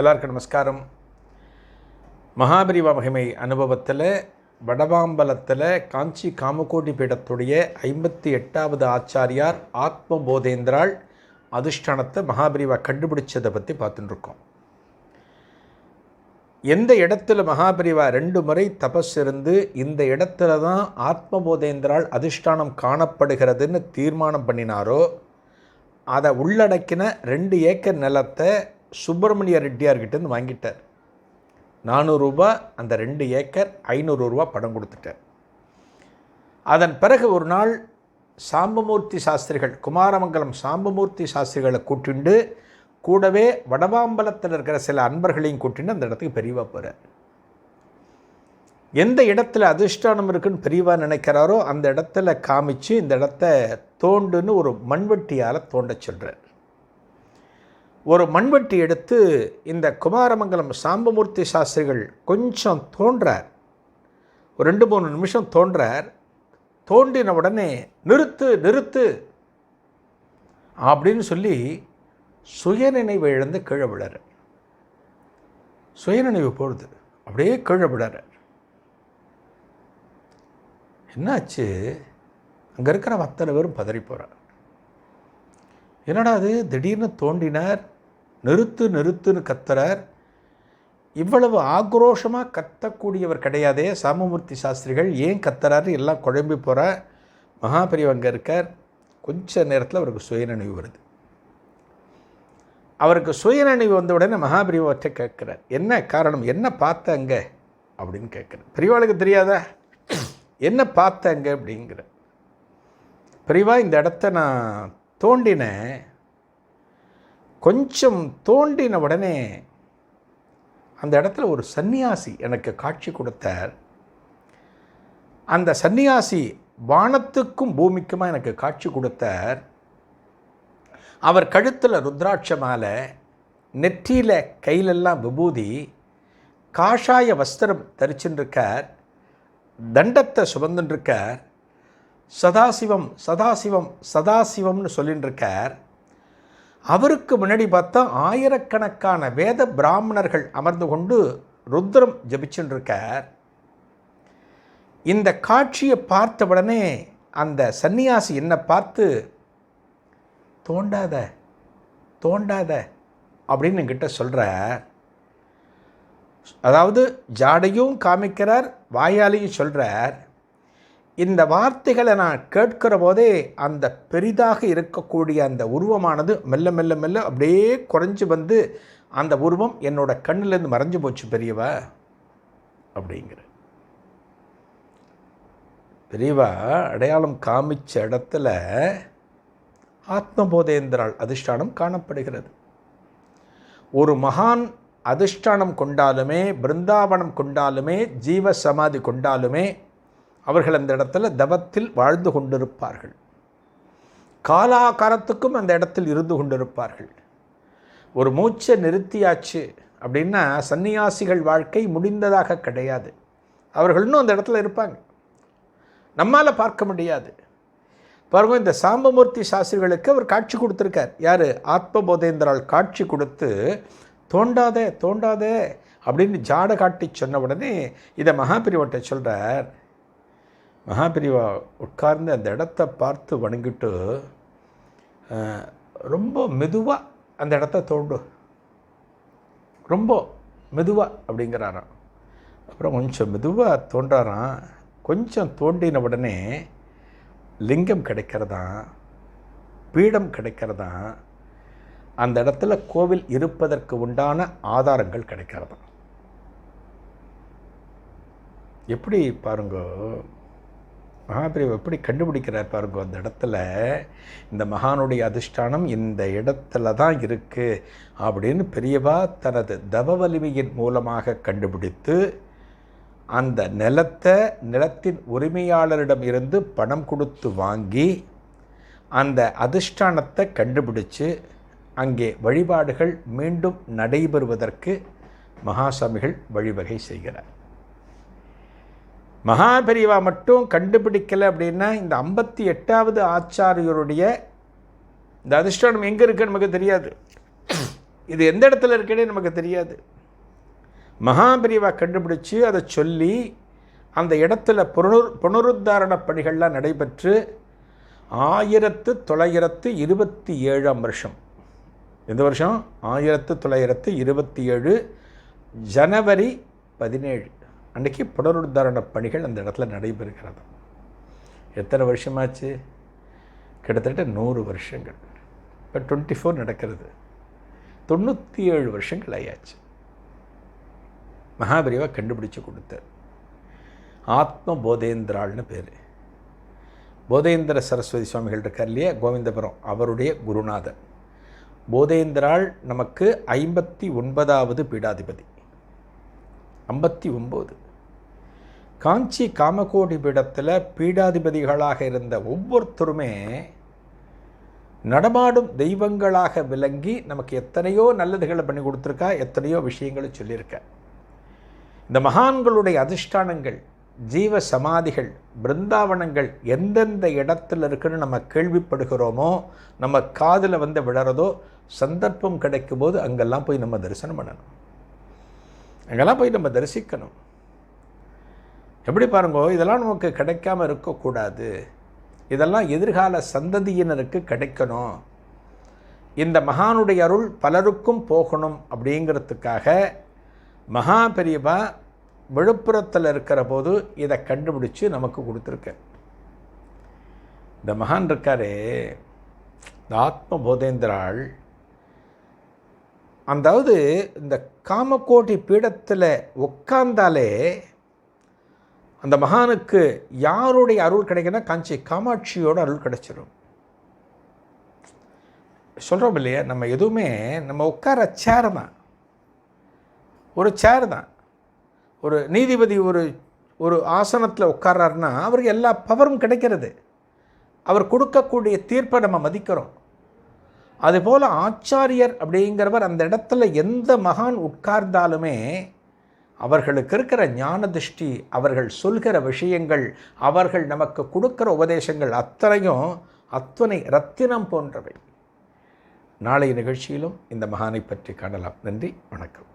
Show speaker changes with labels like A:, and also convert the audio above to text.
A: எல்லாருக்கும் நமஸ்காரம். மகாபரிவா மகிமை அனுபவத்தில் வடவாம்பலத்தில் காஞ்சி காமகோடி பீடத்துடைய ஐம்பத்தி எட்டாவது ஆச்சாரியார் ஆத்ம போதேந்திராள் அதிஷ்டானத்தை மகாபரிவா கண்டுபிடிச்சதை பற்றி பார்த்துட்டுருக்கோம். எந்த இடத்துல மகாபரிவா ரெண்டு முறை தபஸ் இருந்து இந்த இடத்துல தான் ஆத்மபோதேந்திரால் அதிஷ்டானம் காணப்படுகிறதுன்னு தீர்மானம் பண்ணினாரோ அதை உள்ளடக்கின ரெண்டு ஏக்கர் நிலத்தை சுப்பிரமணிய ரெட்டியார்கிட்டேருந்து வாங்கிட்டார். நானூறுரூபா அந்த ரெண்டு ஏக்கர் ஐநூறுரூவா படம் கொடுத்துட்டார். அதன் பிறகு ஒரு நாள் சாம்பமூர்த்தி சாஸ்திரிகள் குமாரமங்கலம் சாம்பமூர்த்தி சாஸ்திரிகளை கூட்டிண்டு கூடவே வடவாம்பலத்தில் இருக்கிற சில அன்பர்களையும் கூட்டின்னு அந்த இடத்துக்கு பெரியவா போகிறார் எந்த இடத்துல அதிர்ஷ்டானம் இருக்குன்னு பெரியவா நினைக்கிறாரோ அந்த இடத்துல காமிச்சு இந்த இடத்த தோண்டுன்னு ஒரு மண்வெட்டியால் தோண்ட சொல்கிறார் ஒரு மண்வெட்டி எடுத்து இந்த குமாரமங்கலம் சாம்பமூர்த்தி சாஸ்திரிகள் கொஞ்சம் தோன்றார். ஒரு ரெண்டு மூணு நிமிஷம் தோன்றார். தோண்டின உடனே நிறுத்து நிறுத்து அப்படின்னு சொல்லி சுயநினைவு இழந்து கீழே விழற சுயநினைவு போடுது. அப்படியே கீழே விழற என்னாச்சு? அங்கே இருக்கிற அத்தனை பேரும் பதறி போகிறார் என்னடா அது திடீர்னு தோண்டினார் நிறுத்து நிறுத்துன்னு கத்துறார். இவ்வளவு ஆக்ரோஷமாக கத்தக்கூடியவர் கிடையாதே. சாமமூர்த்தி சாஸ்திரிகள் ஏன் கத்துறாரு? எல்லாம் குழம்பி போகிற மகாபெரியவங்க இருக்கார். கொஞ்ச நேரத்தில் அவருக்கு சுயநினைவு வருது. அவருக்கு சுயநினைவு வந்த உடனே மகாபிரிவாற்றை கேட்குறார். என்ன காரணம்? என்ன பார்த்த அங்கே? அப்படின்னு கேட்குறார். பெரியவாளுக்கு தெரியாதா? என்ன பார்த்த அங்கே? அப்படிங்கிற பெரியவா இந்த இடத்த நான் தோண்டினேன். கொஞ்சம் தோண்டின உடனே அந்த இடத்துல ஒரு சன்னியாசி எனக்கு காட்சி கொடுத்தார். அந்த சன்னியாசி வானத்துக்கும் பூமிக்குமா எனக்கு காட்சி கொடுத்தார். அவர் கழுத்தில் ருத்ராட்ச மாலை நெற்றியில் கையிலெல்லாம் விபூதி காஷாய வஸ்திரம் தரிச்சுருக்கார் தண்டத்தை சுமந்துருக்கார் சதாசிவம் சதாசிவம் சதாசிவம்னு சொல்லின்னு இருக்கார் அவருக்கு முன்னாடி பார்த்தா ஆயிரக்கணக்கான வேத பிராமணர்கள் அமர்ந்து கொண்டு ருத்ரம் ஜபிச்சுருக்கார் இந்த காட்சியை பார்த்த உடனே அந்த சன்னியாசி என்னை பார்த்து தோண்டாத தோண்டாத அப்படின்னு என்கிட்ட சொல்கிறார் அதாவது ஜாடையும் காமிக்கிறார் வாயாலையும் சொல்கிறார் இந்த வார்த்தைகளை நான் கேட்கிற போதே அந்த பெரிதாக இருக்கக்கூடிய அந்த உருவமானது மெல்ல மெல்ல மெல்ல அப்படியே குறைஞ்சி வந்து அந்த உருவம் என்னோட கண்ணிலேருந்து மறைஞ்சு போச்சு பெரியவா? அப்படிங்கிற. பெரியவா அடையாளம் காமிச்ச இடத்துல ஆத்மபோதேந்திரால் அதிஷ்டானம் காணப்படுகிறது. ஒரு மகான் அதிஷ்டானம் கொண்டாலுமே பிருந்தாவனம் கொண்டாலுமே ஜீவ சமாதி கொண்டாலுமே அவர்கள் அந்த இடத்துல தவத்தில் வாழ்ந்து கொண்டிருப்பார்கள். காலாகாலத்துக்கும் அந்த இடத்தில் இருந்து கொண்டிருப்பார்கள். ஒரு மூச்சை நிறுத்தியாச்சு அப்படின்னா சன்னியாசிகள் வாழ்க்கை முடிந்ததாக கிடையாது. அவர்கள் இன்னும் அந்த இடத்துல இருப்பாங்க. நம்மால் பார்க்க முடியாது. பாருங்கள் இந்த சாம்பமூர்த்தி சாஸ்திரிகளுக்கு அவர் காட்சி கொடுத்துருக்கார். யார்? ஆத்மபோதேந்திரால் காட்சி கொடுத்து தோண்டாதே தோண்டாதே அப்படின்னு ஜாட காட்டி சொன்ன உடனே இதை மகாபிரிவட்டை சொல்கிறார் மகாபிரிவா உட்கார்ந்து அந்த இடத்த பார்த்து வணங்கிட்டு ரொம்ப மெதுவாக அந்த இடத்த தோண்டு. ரொம்ப மெதுவாக அப்படிங்கிறாராம். அப்புறம் கொஞ்சம் மெதுவாக தோன்றாராம். கொஞ்சம் தோண்டின உடனே லிங்கம் கிடைக்கிறதா பீடம் கிடைக்கிறதா அந்த இடத்துல கோவில் இருப்பதற்கு உண்டான ஆதாரங்கள் கிடைக்கிறதா எப்படி பாருங்க மகாபிரிவு எப்படி கண்டுபிடிக்கிறார் பாருங்க அந்த இடத்துல இந்த மகானுடைய அதிஷ்டானம் இந்த இடத்துல தான் இருக்குது அப்படின்னு பெரியவா தனது தவ வலிமையின் மூலமாக கண்டுபிடித்து அந்த நிலத்தை நிலத்தின் உரிமையாளரிடம் இருந்து பணம் கொடுத்து வாங்கி அந்த அதிஷ்டானத்தை கண்டுபிடிச்சு அங்கே வழிபாடுகள் மீண்டும் நடைபெறுவதற்கு மகாசாமிகள் வழிவகை செய்கிறார். மகாபெரிவா மட்டும் கண்டுபிடிக்கலை அப்படின்னா இந்த ஐம்பத்தி எட்டாவது ஆச்சாரியருடைய இந்த அதிர்ஷ்டானம் எங்கே இருக்குன்னு நமக்கு தெரியாது. இது எந்த இடத்துல இருக்குன்னு நமக்கு தெரியாது. மகாபெரிவா கண்டுபிடிச்சு அதை சொல்லி அந்த இடத்துல புனரு புனருத்தாரண பணிகள்லாம் நடைபெற்று ஆயிரத்து தொள்ளாயிரத்து இருபத்தி ஏழாம் வருஷம். எந்த வருஷம்? ஆயிரத்து தொள்ளாயிரத்து இருபத்தி ஏழு ஜனவரி பதினேழு. அன்றைக்கி புனருத்தாரண பணிகள் அந்த இடத்துல நடைபெறுகிறது. எத்தனை வருஷமாச்சு? கிட்டத்தட்ட நூறு வருஷங்கள். இப்போ டுவெண்ட்டி ஃபோர் நடக்கிறது. தொண்ணூற்றி ஏழு வருஷங்கள் ஆயாச்சு. மகாபரிவா கண்டுபிடிச்சு கொடுத்தார். ஆத்ம போதேந்திராள்னு பேர். போதேந்திர சரஸ்வதி சுவாமிகள் இருக்கார் இல்லையா? கோவிந்தபுரம். அவருடைய குருநாதர். போதேந்திராள் நமக்கு ஐம்பத்தி ஒன்பதாவது பீடாதிபதி. ஐம்பத்தி ஒம்பது. காஞ்சி காமகோடி பீடத்தில் பீடாதிபதிகளாக இருந்த ஒவ்வொருத்தருமே நடமாடும் தெய்வங்களாக விளங்கி நமக்கு எத்தனையோ நல்லதுகளை பண்ணி கொடுத்துருக்கா எத்தனையோ விஷயங்களை சொல்லியிருக்க. இந்த மகான்களுடைய அதிஷ்டானங்கள் ஜீவ சமாதிகள் பிருந்தாவனங்கள் எந்தெந்த இடத்துல இருக்குன்னு நம்ம கேள்விப்படுகிறோமோ நம்ம காதில் வந்து விழறதோ சந்தர்ப்பம் கிடைக்கும் போது அங்கெல்லாம் போய் நம்ம தரிசனம் பண்ணணும். அங்கெல்லாம் போய் நம்ம தரிசிக்கணும். எப்படி பாருங்க இதெல்லாம் நமக்கு கிடைக்காம இருக்கக்கூடாது. இதெல்லாம் எதிர்கால சந்ததியினருக்கு கிடைக்கணும். இந்த மகானுடைய அருள் பலருக்கும் போகணும் அப்படிங்கிறதுக்காக மகா பெரியவா விழுப்புரத்தில் இருக்கிற போது இதை கண்டுபிடிச்சு நமக்கு கொடுத்துருக்க. இந்த மகான் இருக்காரே இந்த ஆத்ம போதேந்திராள். அதாவது இந்த காமக்கோட்டி பீடத்தில் உட்கார்ந்தாலே அந்த மகானுக்கு யாருடைய அருள் கிடைக்குன்னா காஞ்சி காமாட்சியோட அருள் கிடைச்சிடும் சொல்கிறோம் இல்லையா? நம்ம எதுவுமே நம்ம உட்கார சேர் தான். ஒரு சேர் தான். ஒரு நீதிபதி ஒரு ஒரு ஆசனத்தில் உட்கார்றாருன்னா அவருக்கு எல்லா பவரும் கிடைக்கிறது. அவர் கொடுக்கக்கூடிய தீர்ப்பை நம்ம மதிக்கிறோம். அதுபோல் ஆச்சாரியர் அப்படிங்கிறவர் அந்த இடத்துல எந்த மகான் உட்கார்ந்தாலுமே அவர்களுக்கு இருக்கிற ஞான திருஷ்டி அவர்கள் சொல்கிற விஷயங்கள் அவர்கள் நமக்கு கொடுக்கிற உபதேசங்கள் அத்தனையும் அத்தனை ரத்தினம் போன்றவை. நாளைய நிகழ்ச்சியிலும் இந்த மகானை பற்றி காணலாம். நன்றி வணக்கம்.